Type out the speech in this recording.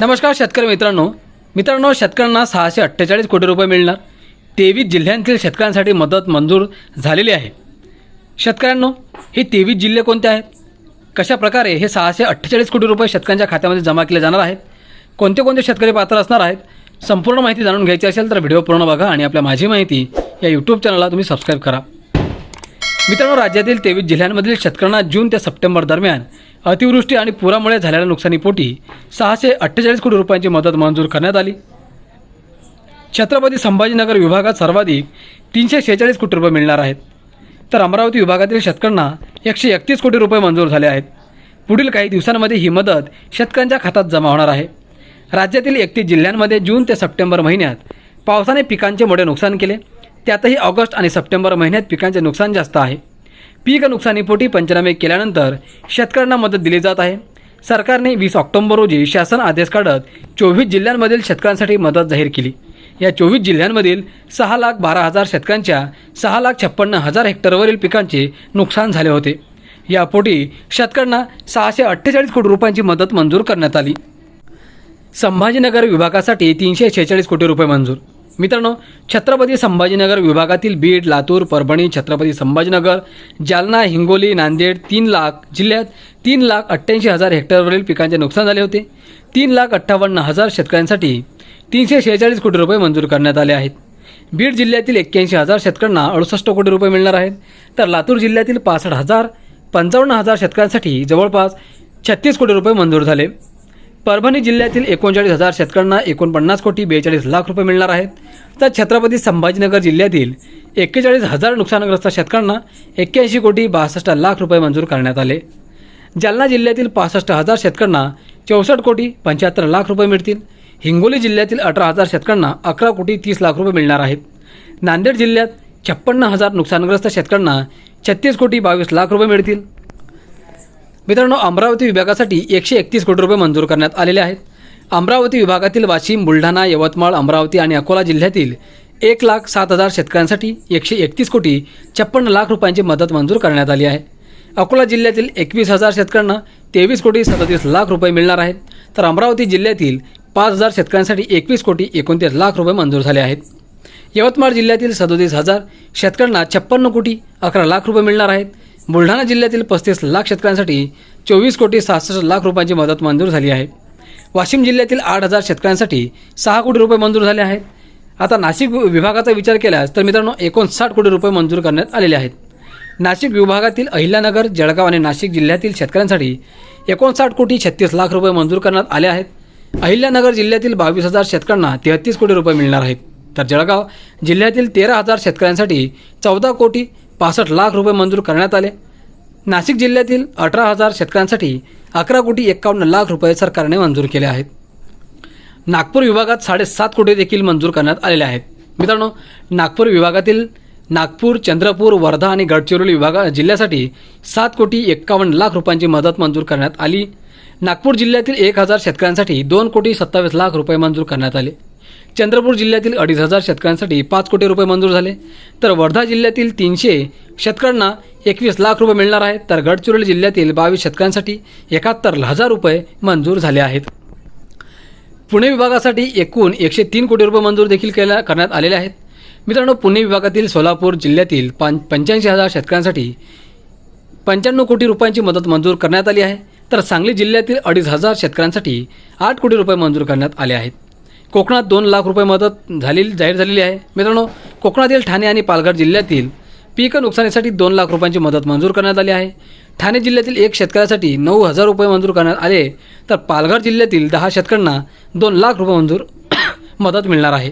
नमस्कार शेतकरी मित्रांनो. मित्रांनो शेतकऱ्यांना सहाशे अठ्ठेचाळीस कोटी रुपये मिळणार. तेवीस जिल्ह्यांतील शेतकऱ्यांसाठी मदत मंजूर झालेली आहे. शेतकऱ्यांनो हे तेवीस जिल्हे कोणते आहेत? कशा प्रकारे हे सहाशे अठ्ठेचाळीस कोटी रुपये शेतकऱ्यांच्या खात्यामध्ये जमा केले जाणार आहेत? कोणते कोणते शेतकरी पात्र असणार आहेत? संपूर्ण माहिती जाणून घ्यायची असेल तर व्हिडिओ पूर्ण बघा आणि आपल्या माझी माहिती या यूट्यूब चॅनलला तुम्ही सबस्क्राईब करा. मित्रांनो राज्यातील तेवीस जिल्ह्यांमधील शेतकऱ्यांना जून ते सप्टेंबर दरम्यान अतिवृष्टी आणि पुरामुळे झालेल्या नुकसानीपोटी सहाशे अठ्ठेचाळीस कोटी रुपयांची मदत मंजूर करण्यात आली. छत्रपती संभाजीनगर विभागात सर्वाधिक तीनशे शेहेचाळीस कोटी रुपये मिळणार आहेत. तर अमरावती विभागातील शेतकऱ्यांना एकशे एकतीस कोटी रुपये मंजूर झाले आहेत. पुढील काही दिवसांमध्ये ही मदत शेतकऱ्यांच्या खात्यात जमा होणार आहे. राज्यातील एकतीस जिल्ह्यांमध्ये जून ते सप्टेंबर महिन्यात पावसाने पिकांचे मोठे नुकसान केले. त्यातही ऑगस्ट आणि सप्टेंबर महिन्यात पिकांचे नुकसान जास्त आहे. पीक नुकसानीपोटी पंचनामे केल्यानंतर शेतकऱ्यांना मदत दिली जात आहे. सरकारने वीस ऑक्टोबर रोजी शासन आदेश काढत चोवीस जिल्ह्यांमधील शेतकऱ्यांसाठी मदत जाहीर केली. या चोवीस जिल्ह्यांमधील सहा लाख बारा हजार शेतकऱ्यांच्या सहा लाख छप्पन्न हजार हेक्टरवरील पिकांचे नुकसान झाले होते. यापोटी शेतकऱ्यांना सहाशे अठ्ठेचाळीस कोटी रुपयांची मदत मंजूर करण्यात आली. संभाजीनगर विभागासाठी तीनशे शेहेचाळीस कोटी रुपये मंजूर मित्रांनो छत्रपती संभाजीनगर विभागातील बीड लातूर परभणी छत्रपती संभाजीनगर जालना हिंगोली नांदेड तीन लाख जिल्ह्यात तीन लाख अठ्ठ्याऐंशी हजार हेक्टरवरील पिकांचे नुकसान झाले होते. तीन लाख अठ्ठावन्न हजार शेतकऱ्यांसाठी तीनशे शेहेचाळीस कोटी रुपये मंजूर करण्यात आले आहेत. बीड जिल्ह्यातील एक्क्याऐंशी हजार शेतकऱ्यांना अडुसष्ट कोटी रुपये मिळणार आहेत. तर लातूर जिल्ह्यातील पासष्ट हजार पंचावन्न हजार शेतकऱ्यांसाठी जवळपास छत्तीस कोटी रुपये मंजूर झाले. परभणी जिल्ह्यातील एकोणचाळीस हजार शेतकऱ्यांना एकोणपन्नास कोटी बेचाळीस लाख रुपये मिळणार आहेत. तर छत्रपती संभाजीनगर जिल्ह्यातील एक्केचाळीस हजार नुकसानग्रस्त शेतकऱ्यांना एक्क्याऐंशी कोटी बासष्ट लाख रुपये मंजूर करण्यात आले. जालना जिल्ह्यातील पासष्ट हजार शेतकऱ्यांना चौसष्ट कोटी पंच्याहत्तर लाख रुपये मिळतील. हिंगोली जिल्ह्यातील अठरा हजार शेतकऱ्यांना अकरा कोटी तीस लाख रुपये मिळणार आहेत. नांदेड जिल्ह्यात छप्पन्न हजार नुकसानग्रस्त शेतकऱ्यांना छत्तीस कोटी बावीस लाख रुपये मिळतील. मित्रांनो अमरावती विभागासाठी एकशे एकतीस कोटी रुपये मंजूर करण्यात आलेले आहेत. अमरावती विभागातील वाशिम बुलढाणा यवतमाळ अमरावती आणि अकोला जिल्ह्यातील एक लाख सात हजार शेतकऱ्यांसाठी एकशे एकतीस कोटी छप्पन्न लाख रुपयांची मदत मंजूर करण्यात आली आहे. अकोला जिल्ह्यातील एकवीस हजार शेतकऱ्यांना तेवीस कोटी सदतीस लाख रुपये मिळणार आहेत. तर अमरावती जिल्ह्यातील पाच हजार शेतकऱ्यांसाठी एकवीस कोटी एकोणतीस लाख रुपये मंजूर झाले आहेत. यवतमाळ जिल्ह्यातील सदोतीस हजार शेतकऱ्यांना छप्पन्न कोटी अकरा लाख रुपये मिळणार आहेत. बुलढाणा जिल्ह्यातील पस्तीस लाख शेतकऱ्यांसाठी चोवीस कोटी सहासष्ट लाख रुपयांची मदत मंजूर झाली आहे. वाशिम जिल्ह्यातील आठ हजार शेतकऱ्यांसाठी सहा कोटी रुपये मंजूर झाले आहेत. आता नाशिक विभागाचा विचार केल्यास तर मित्रांनो एकोणसाठ कोटी रुपये मंजूर करण्यात आलेले आहेत. नाशिक विभागातील अहिल्यानगर जळगाव आणि नाशिक जिल्ह्यातील शेतकऱ्यांसाठी एकोणसाठ कोटी छत्तीस लाख रुपये मंजूर करण्यात आले आहेत. अहिल्यानगर जिल्ह्यातील बावीस हजार शेतकऱ्यांना तेहतीस कोटी रुपये मिळणार आहेत. तर जळगाव जिल्ह्यातील तेरा हजार शेतकऱ्यांसाठी चौदा कोटी पासष्ट लाख रुपये मंजूर करण्यात आले. नाशिक जिल्ह्यातील अठरा हजार शेतकऱ्यांसाठी अकरा कोटी एक्कावन्न लाख रुपये सरकारने मंजूर केले आहेत. नागपूर विभागात साडेसात कोटी देखील मंजूर करण्यात आलेले आहेत. मित्रांनो नागपूर विभागातील नागपूर चंद्रपूर वर्धा आणि गडचिरोली विभागा जिल्ह्यासाठी सात कोटी एक्कावन्न लाख रुपयांची मदत मंजूर करण्यात आली. नागपूर जिल्ह्यातील एक हजार शेतकऱ्यांसाठी दोन कोटी सत्तावीस लाख रुपये मंजूर करण्यात आले. चंद्रपूर जिल्ह्यातील अडीच हजार शेतकऱ्यांसाठी पाच कोटी रुपये मंजूर झाले. तर वर्धा जिल्ह्यातील तीनशे शेतकऱ्यांना एकवीस लाख रुपये मिळणार आहेत. तर गडचिरोली जिल्ह्यातील बावीस शेतकऱ्यांसाठी एकाहत्तर हजार रुपये मंजूर झाले आहेत. पुणे विभागासाठी एकूण एकशे तीन कोटी रुपये मंजूर देखील केल्या करण्यात आलेले आहेत. मित्रांनो पुणे विभागातील सोलापूर जिल्ह्यातील पां पंच्याऐंशी हजार शेतकऱ्यांसाठी पंच्याण्णव कोटी रुपयांची मदत मंजूर करण्यात आली आहे. तर सांगली जिल्ह्यातील अडीच हजार शेतकऱ्यांसाठी आठ कोटी रुपये मंजूर करण्यात आले आहेत. कोकणात दोन लाख रुपये मदत झालेली जाहीर झालेली आहे. मित्रांनो कोकणातील ठाणे आणि पालघर जिल्ह्यातील पीक नुकसानीसाठी दोन लाख रुपयांची मदत मंजूर करण्यात आली आहे. ठाणे जिल्ह्यातील एक शेतकऱ्यासाठी नऊ हजार रुपये मंजूर करण्यात आले. तर पालघर जिल्ह्यातील दहा शेतकऱ्यांना दोन लाख रुपये मंजूर मदत मिळणार आहे.